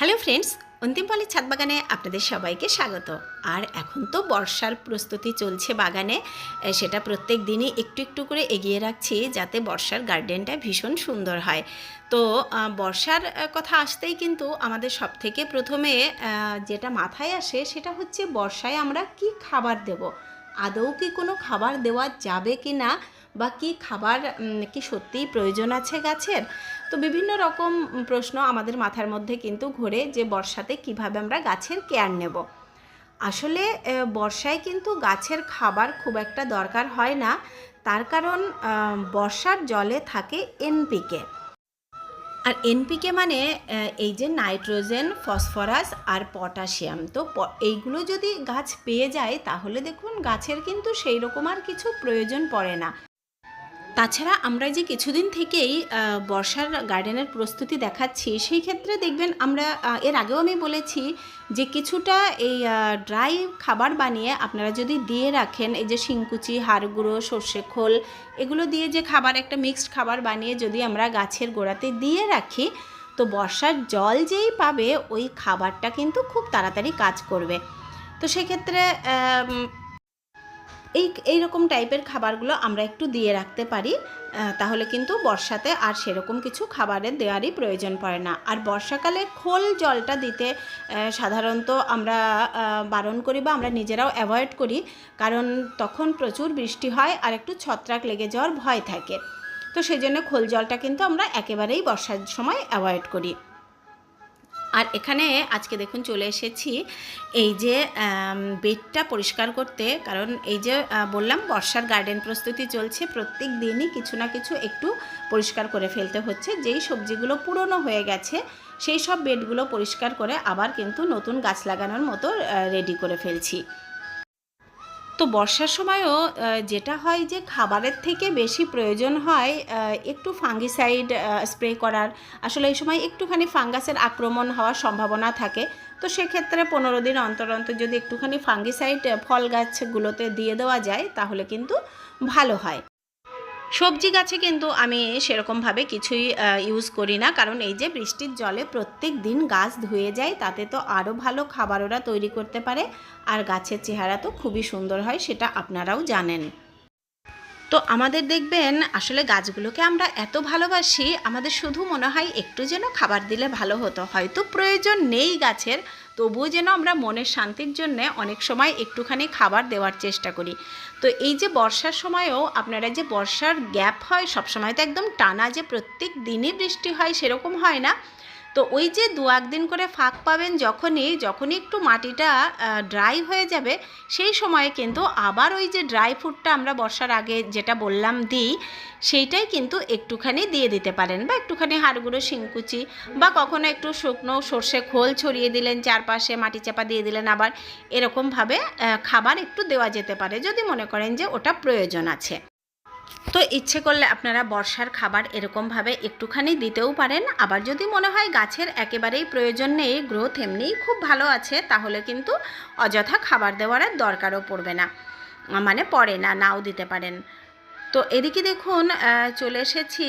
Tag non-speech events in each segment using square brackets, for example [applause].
Hello friends, অন্তিম পালের ছাদ বাগানে আপনাদের সবাইকে স্বাগত। আর এখন তো বর্ষার প্রস্তুতি চলছে বাগানে সেটা প্রত্যেক দিনই একটু একটু করে এগিয়ে রাখছি যাতে বর্ষার গার্ডেনটা ভীষণ সুন্দর হয়। তো বর্ষার কথা আসতেই কিন্তু আমাদের সব থেকে প্রথমে যেটা মাথায় আসে সেটা হচ্ছে বর্ষায় আমরা কি খাবার দেব? আদৌ কি কোনো খাবার দেওয়া যাবে কি না বা কি খাবার কি সত্যিই প্রয়োজন আছে গাছের? তো বিভিন্ন রকম প্রশ্ন আমাদের মাথার মধ্যে কিন্তু ঘোরে যে বর্ষাতে কীভাবে আমরা গাছের কেয়ার নেব। আসলে বর্ষায় কিন্তু গাছের খাবার খুব একটা দরকার হয় না। তার কারণ বর্ষার জলে থাকে এনপিকে আর এনপিকে মানে এই যে নাইট্রোজেন, ফসফরাস আর পটাশিয়াম। তো এইগুলো যদি গাছ পেয়ে যায়, তাহলে দেখুন গাছের কিন্তু সেই রকম আর কিছু প্রয়োজন পড়ে না। তাছাড়া আমরা যে কিছুদিন থেকেই বর্ষার গার্ডেনের প্রস্তুতি দেখাচ্ছি, সেই ক্ষেত্রে দেখবেন আমরা এর আগেও আমি বলেছি যে কিছুটা এই ড্রাই খাবার বানিয়ে আপনারা যদি দিয়ে রাখেন, এই যে শিংকুচি হাড় গুঁড়ো সর্ষে খোল, এগুলো দিয়ে যে খাবার, একটা মিক্সড খাবার বানিয়ে যদি আমরা গাছের গোড়াতে দিয়ে রাখি, তো বর্ষার জল যেই পাবে, ওই খাবারটা কিন্তু খুব তাড়াতাড়ি কাজ করবে। তো সেক্ষেত্রে এই এই রকম টাইপের খাবারগুলো আমরা একটু দিয়ে রাখতে পারি তাহলে কিন্তু বর্ষাতে আর সেরকম কিছু খাবারের দেওয়ারই প্রয়োজন পড়ে না। আর বর্ষাকালে খোল জলটা দিতে সাধারণত আমরা বারণ করি বা আমরা নিজেরাও অ্যাভয়েড করি, কারণ তখন প্রচুর বৃষ্টি হয় আর একটু ছত্রাক লেগে যাওয়ার ভয় থাকে। তো সেই জন্য খোল জলটা কিন্তু আমরা একেবারেই বর্ষার সময় অ্যাভয়েড করি। আর এখানে আজকে দেখুন চলে এসেছি। এই যে বেডটা পরিষ্কার করতে, কারণ এই যে বললাম, বর্ষার গার্ডেন প্রস্তুতি চলছে। প্রত্যেক দিনই কিছু না কিছু একটু পরিষ্কার করে ফেলতে হচ্ছে। যেই সবজিগুলো পুরনো হয়ে গেছে, সেই সব বেডগুলো পরিষ্কার করে আবার কিন্তু নতুন গাছ লাগানোর মতো রেডি করে ফেলছি। তো বর্ষার সময়ও যেটা হয় যে খাবারের থেকে বেশি প্রয়োজন হয় একটু ফাঙ্গিসাইড স্প্রে করার। আসলে এই সময় একটুখানি ফাঙ্গাসের আক্রমণ হওয়ার সম্ভাবনা থাকে। তো সেক্ষেত্রে পনেরো দিন অন্তর অন্তর যদি একটুখানি ফাঙ্গিসাইড, ফল গাছগুলোতে দিয়ে দেওয়া যায়, তাহলে কিন্তু ভালো হয়। সবজি গাছে কিন্তু আমি সেরকমভাবে কিছুই ইউজ করি না। কারণ এই যে বৃষ্টির জলে প্রত্যেক দিন গাছ ধুয়ে যায়, তাতে তো আরও ভালো খাবার ওরা তৈরি করতে পারে। আর গাছের চেহারা তো খুবই সুন্দর হয়, সেটা আপনারাও জানেন। তো আমাদের দেখবেন আসলে গাছগুলোকে আমরা এত ভালোবাসি, আমাদের শুধু মনে হয় একটু যেন খাবার দিলে ভালো হতো। হয়তো প্রয়োজন নেই গাছের, তবুও যেন আমরা মনের শান্তির জন্য অনেক সময় একটুখানি খাবার দেওয়ার চেষ্টা করি। তো এই যে বর্ষার সময়ও আপনারা যে বর্ষার গ্যাপ হয়, সবসময় তো একদম টানা যে প্রত্যেক দিনই বৃষ্টি হয় সেরকম হয় না। তো ওই যে দু একদিন করে ফাঁক পাবেন যখনই যখনই একটু মাটিটা ড্রাই হয়ে যাবে, সেই সময়ে কিন্তু আবার ওই যে ড্রাই ফ্রুটটা আমরা বর্ষার আগে যেটা বললাম দিই, সেইটাই কিন্তু একটুখানি দিয়ে দিতে পারেন। বা একটুখানি হাড়গুঁড়ো, শিংকুচি বা কখনো একটু শুকনো সর্ষে খোল ছড়িয়ে দিলেন, চারপাশে মাটি চাপা দিয়ে দিলেন আবার এরকমভাবে খাবার একটু দেওয়া যেতে পারে। যদি মনে করেন যে ওটা প্রয়োজন আছে। তো ইচ্ছে করলে আপনারা বর্ষার খাবার এরকমভাবে একটুখানি দিতেও পারেন। আবার যদি মনে হয় গাছের একেবারেই প্রয়োজন নেই, গ্রোথ এমনিই খুব ভালো আছে, তাহলে কিন্তু অযথা খাবার দেওয়ার দরকারও পড়বে না। মানে পড়ে না, নাও দিতে পারেন। তো এদিকে দেখুন চলে এসেছি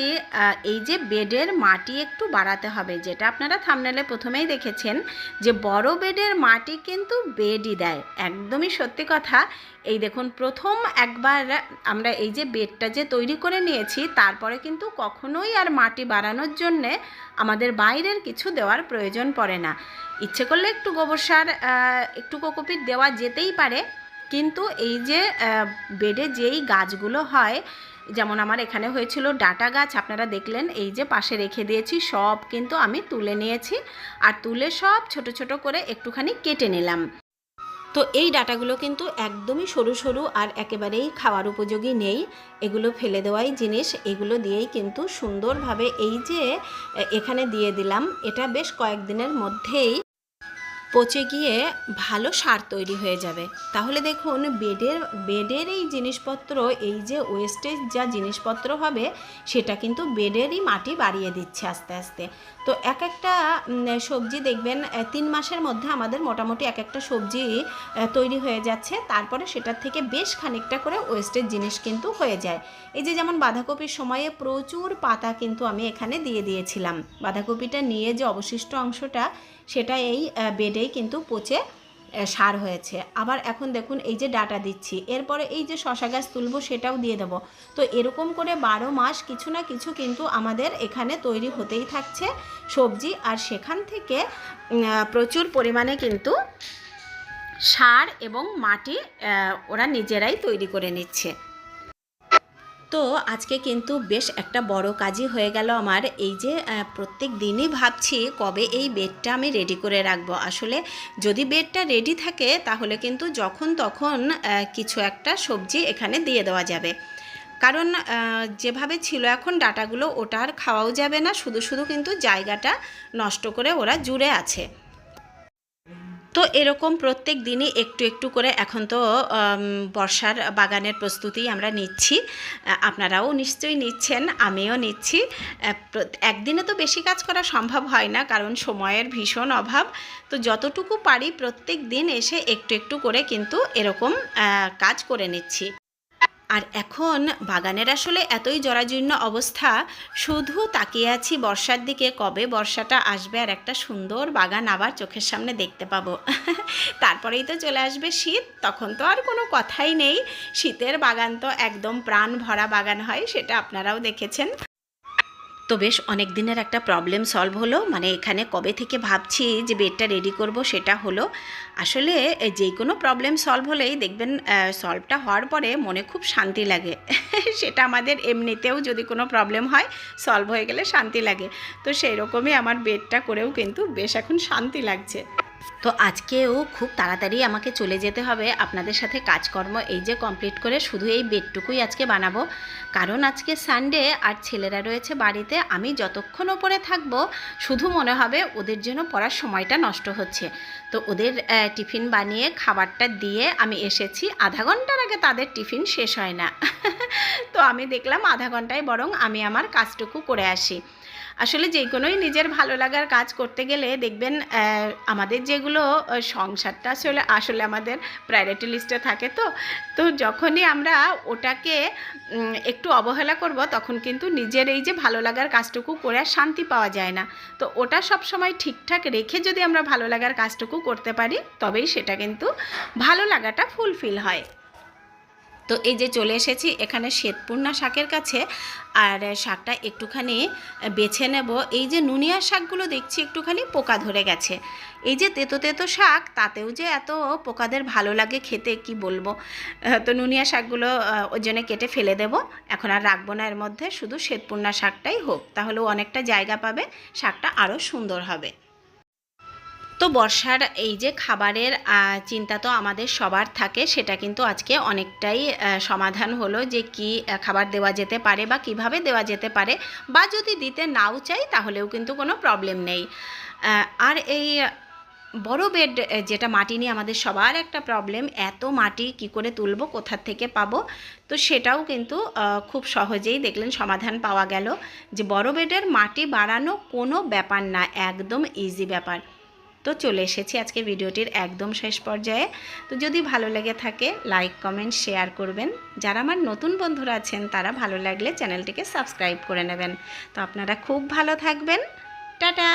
এই যে বেডের মাটি একটু বাড়াতে হবে, যেটা আপনারা থামনেলে প্রথমেই দেখেছেন যে বড় বেডের মাটি কিন্তু বেডই দেয়, একদমই সত্যি কথা। এই দেখুন, প্রথম একবার আমরা এই যে বেডটা যে তৈরি করে নিয়েছি, তারপরে কিন্তু কখনোই আর মাটি বাড়ানোর জন্যে আমাদের বাইরের কিছু দেওয়ার প্রয়োজন পড়ে না। ইচ্ছে করলে একটু গোবর সার একটু কোকোপিট দেওয়া যেতেই পারে কিন্তু এই যে বেডে যেই গাছগুলো হয়, যেমন আমার এখানে হয়েছিল ডাটা গাছ, আপনারা দেখলেন, এই যে পাশে রেখে দিয়েছি, সব কিন্তু আমি তুলে নিয়েছি। আর তুলে সব ছোট ছোট করে একটুখানি কেটে নিলাম। তো এই ডাটাগুলো কিন্তু একদমই সরু সরু আর একেবারেই খাওয়ার উপযোগী নেই। এগুলো ফেলে দেওয়াই জিনিস। এগুলো দিয়েই কিন্তু সুন্দরভাবে এই যে এখানে দিয়ে দিলাম। এটা বেশ কয়েকদিনের মধ্যেই পচে গিয়ে ভালো সার তৈরি হয়ে যাবে। তাহলে দেখুন বেডের বেডের এই জিনিসপত্র এই যে ওয়েস্টেজ যা জিনিসপত্র হবে সেটা কিন্তু বেডেরই মাটি বাড়িয়ে দিচ্ছে আস্তে আস্তে। তো এক একটা সবজি দেখবেন তিন মাসের মধ্যে আমাদের মোটামুটি এক একটা সবজি তৈরি হয়ে যাচ্ছে। তারপরে সেটার থেকে বেশ খানিকটা করে ওয়েস্টের জিনিস কিন্তু হয়ে যায়। এই যে যেমন বাঁধাকপির সময়ে প্রচুর পাতা কিন্তু আমি এখানে দিয়ে দিয়েছিলাম। বাঁধাকপিটা নিয়ে যে অবশিষ্ট অংশটা সেটা এই আহ, বেডেই কিন্তু পচে সার হয়েছে। আবার এখন দেখুন এই যে ডাটা দিচ্ছি, এরপরে এই যে শশা গাছ তুলবো সেটাও দিয়ে দেবো। তো এরকম করে বারো মাস কিছু না কিছু কিন্তু আমাদের এখানে তৈরি হতেই থাকছে সবজি, আর সেখান থেকে প্রচুর পরিমাণে কিন্তু সার এবং মাটি ওরা নিজেরাই তৈরি করে নিচ্ছে। তো আজকে কিন্তু বেশ একটা বড় কাজই হয়ে গেল আমার। এই যে প্রত্যেক দিনই ভাবছি কবে এই বেডটা আমি রেডি করে রাখব। আসলে যদি বেডটা রেডি থাকে, তাহলে কিন্তু যখন তখন কিছু একটা সবজি এখানে দিয়ে দেওয়া যাবে। কারণ যেভাবে ছিল এখন ডাটাগুলো, ওটা আর খাওয়াও যাবে না। শুধু শুধু কিন্তু জায়গাটা নষ্ট করে ওরা জুড়ে আছে। তো এরকম প্রত্যেক দিনই একটু একটু করে এখন তো বর্ষার বাগানের প্রস্তুতি আমরা নিচ্ছি। আপনারাও নিশ্চয়ই নিচ্ছেন, আমিও নিচ্ছি। একদিনে তো বেশি কাজ করা সম্ভব হয় না, কারণ সময়ের ভীষণ অভাব। তো যতটুকু পারি প্রত্যেক দিন এসে একটু একটু করে কিন্তু এরকম কাজ করে নিচ্ছি। আর এখন বাগানের আসলে এতই জরাজীর্ণ অবস্থা, শুধু তাকিয়ে আছি বর্ষার দিকে কবে বর্ষাটা আসবে আর একটা সুন্দর বাগান আবার চোখের সামনে দেখতে পাবো। তারপরেই তো চলে আসবে শীত, তখন তো আর কোনো কথাই নেই। শীতের বাগান তো একদম প্রাণ ভরা বাগান হয়, সেটা আপনারাও দেখেছেন। তো বেশ অনেক দিনের একটা প্রবলেম সলভ হলো। মানে এখানে কবে থেকে ভাবছি যে বেডটা রেডি করব সেটা হলো। আসলে যে কোনো প্রবলেম সলভ হলেই দেখবেন সলভটা হওয়ার পরে মনে খুব শান্তি লাগে। [laughs] সেটা আমাদের এমনিতেও যদি কোনো প্রবলেম হয় সলভ হয়ে গেলে শান্তি লাগে। তো সেই রকমই আমার বেডটা করেও কিন্তু বেশ এখন শান্তি লাগছে। তো আজকেও খুব তাড়াতাড়ি আমাকে চলে যেতে হবে আপনাদের সাথে কাজকর্ম এই যে কমপ্লিট করে শুধু এই বেডটুকুই আজকে বানাবো। কারণ আজকে সানডে আর ছেলেরা রয়েছে বাড়িতে, আমি যতক্ষণ ওপরে থাকব, শুধু মনে হবে ওদের জন্য পড়ার সময়টা নষ্ট হচ্ছে। তো ওদের টিফিন বানিয়ে খাবারটা দিয়ে আমি এসেছি। আধা ঘণ্টার আগে তাদের টিফিন শেষ হয় না। [laughs] তো আমি দেখলাম আধা ঘন্টায় বরং আমি আমার কাজটুকু করে আসি। আসলে যে কোনোই নিজের ভালো লাগার কাজ করতে গেলে দেখবেন আমাদের যেগুলো সংসারটা আসলে আসলে আমাদের প্রায়োরিটি লিস্টে থাকে তো। তো যখনই আমরা ওটাকে একটু অবহেলা করব, তখন কিন্তু নিজের এই যে ভালো লাগার কাজটুকু করে আর শান্তি পাওয়া যায় না। তো ওটা সব সময় ঠিকঠাক রেখে যদি আমরা ভালো লাগার কাজটুকু করতে পারি, তবেই সেটা কিন্তু ভালো লাগাটা ফুলফিল হয়। তো এই যে চলে এসেছি এখানে শ্বেতপূর্ণা শাকের কাছে, আর শাকটা একটুখানি বেছে নেব। এই যে নুনিয়া শাকগুলো দেখছি একটুখানি পোকা ধরে গেছে। এই যে তেতো তেতো শাক, তাতেও যে এত পোকাদের ভালো লাগে খেতে, কি বলব? তো নুনিয়া শাকগুলো ওই জন্য কেটে ফেলে দেব। এখন আর রাখব না এর মধ্যে, শুধু শ্বেতপূর্ণা শাকটাই হোক তাহলেও অনেকটা জায়গা পাবে, শাকটা আরও সুন্দর হবে। তো বর্ষার এই যে খাবারের চিন্তা তো আমাদের সবার থাকে, সেটা কিন্তু আজকে অনেকটাই সমাধান হলো যে কি খাবার দেওয়া যেতে পারে বা কীভাবে দেওয়া যেতে পারে বা যদি দিতে নাও চাই তাহলেও কিন্তু কোনো প্রবলেম নেই। আর এই বড় বেড যেটা মাটি নিয়ে আমাদের সবার একটা প্রবলেম এত মাটি কি করে তুলব কোথার থেকে পাবো? তো সেটাও কিন্তু খুব সহজেই দেখলেন সমাধান পাওয়া গেল। যে বড় বেডের মাটি বাড়ানো কোনো ব্যাপার না, একদম ইজি ব্যাপার। তো চলে এসেছি আজকে ভিডিওটির একদম শেষ পর্যায়ে। তো যদি ভালো লেগে থাকে লাইক কমেন্ট শেয়ার করবেন। যারা আমার নতুন বন্ধুরা আছেন, তারা ভালো লাগলে চ্যানেলটিকে সাবস্ক্রাইব করে নেবেন। তো আপনারা খুব ভালো থাকবেন। টাটা!